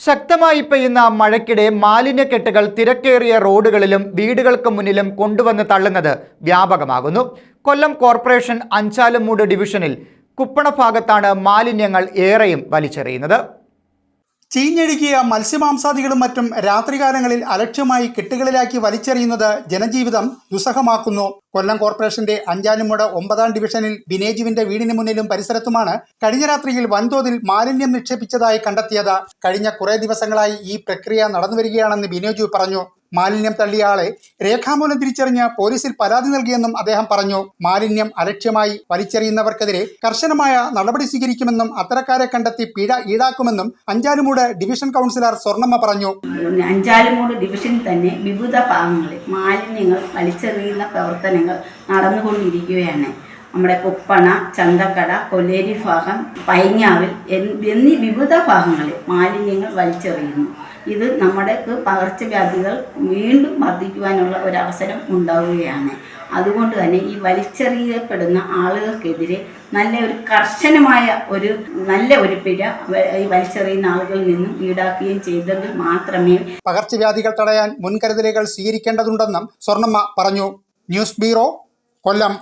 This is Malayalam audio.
ശക്തമായി പെയ്യുന്ന മഴയ്ക്കിടെ മാലിന്യക്കെട്ടുകൾ തിരക്കേറിയ റോഡുകളിലും വീടുകൾക്ക് മുന്നിലും കൊണ്ടുവന്ന് തള്ളുന്നത് വ്യാപകമാകുന്നു. കൊല്ലം കോർപ്പറേഷൻ അഞ്ചാലുംമൂട് ഡിവിഷനിൽ കുപ്പണ ഭാഗത്താണ് മാലിന്യങ്ങൾ ഏറെയും വലിച്ചെറിയുന്നത്. ചീഞ്ഞഴുകിയ മത്സ്യമാംസാദികളും മറ്റും രാത്രികാലങ്ങളിൽ അലക്ഷ്യമായി കെട്ടുകളിലാക്കി വലിച്ചെറിയുന്നത് ജനജീവിതം ദുസ്സഹമാക്കുന്നു. കൊല്ലം കോർപ്പറേഷന്റെ അഞ്ചാലുമുട ഒമ്പതാം ഡിവിഷനിൽ ബിനേജുവിന്റെ വീടിന് മുന്നിലും പരിസരത്തുമാണ് കഴിഞ്ഞ രാത്രിയിൽ വൻതോതിൽ മാലിന്യം നിക്ഷേപിച്ചതായി കണ്ടെത്തിയത്. കഴിഞ്ഞ കുറേ ദിവസങ്ങളായി ഈ പ്രക്രിയ നടന്നുവരികയാണെന്ന് ബിനേജു പറഞ്ഞു. മാലിന്യം തള്ളിയ ആളെ രേഖാമൂലം തിരിച്ചറിഞ്ഞ് പോലീസിൽ പരാതി നൽകിയെന്നും അദ്ദേഹം പറഞ്ഞു. മാലിന്യം അലക്ഷ്യമായി വലിച്ചെറിയുന്നവർക്കെതിരെ കർശനമായ നടപടി സ്വീകരിക്കുമെന്നും അത്തരക്കാരെ കണ്ടെത്തി പിഴ ഈടാക്കുമെന്നും അഞ്ചാലുമൂട് ഡിവിഷൻ കൗൺസിലർ സ്വർണമ്മ പറഞ്ഞു. അഞ്ചാലുമൂട് ഡിവിഷനിൽ തന്നെ വിവിധ ഭാഗങ്ങളിൽ മാലിന്യങ്ങൾ വലിച്ചെറിയുന്ന പ്രവർത്തനങ്ങൾ നടന്നുകൊണ്ടിരിക്കുകയാണ്. നമ്മുടെ കുപ്പണ ചന്തക്കട കൊല്ലേരി ഭാഗം പൈങ്ങാവിൽ എന്നീ വിവിധ ഭാഗങ്ങളിൽ മാലിന്യങ്ങൾ വലിച്ചെറിയുന്നു. ഇത് നമ്മുടെ പകർച്ചവ്യാധികൾ വീണ്ടും വർദ്ധിക്കുവാനുള്ള ഒരവസരം ഉണ്ടാവുകയാണ്. അതുകൊണ്ട് തന്നെ ഈ വലിച്ചെറിയപ്പെടുന്ന ആളുകൾക്കെതിരെ നല്ല ഒരു കർശനമായ ഒരു നല്ല ഒരു പിഴ ഈ വലിച്ചെറിയുന്ന ആളുകളിൽ നിന്നും ഈടാക്കുകയും ചെയ്തെങ്കിൽ മാത്രമേ പകർച്ചവ്യാധികൾ തടയാൻ മുൻകരുതലുകൾ സ്വീകരിക്കേണ്ടതുണ്ടെന്നും സ്വർണമ്മ പറഞ്ഞു. News bureau Kollam.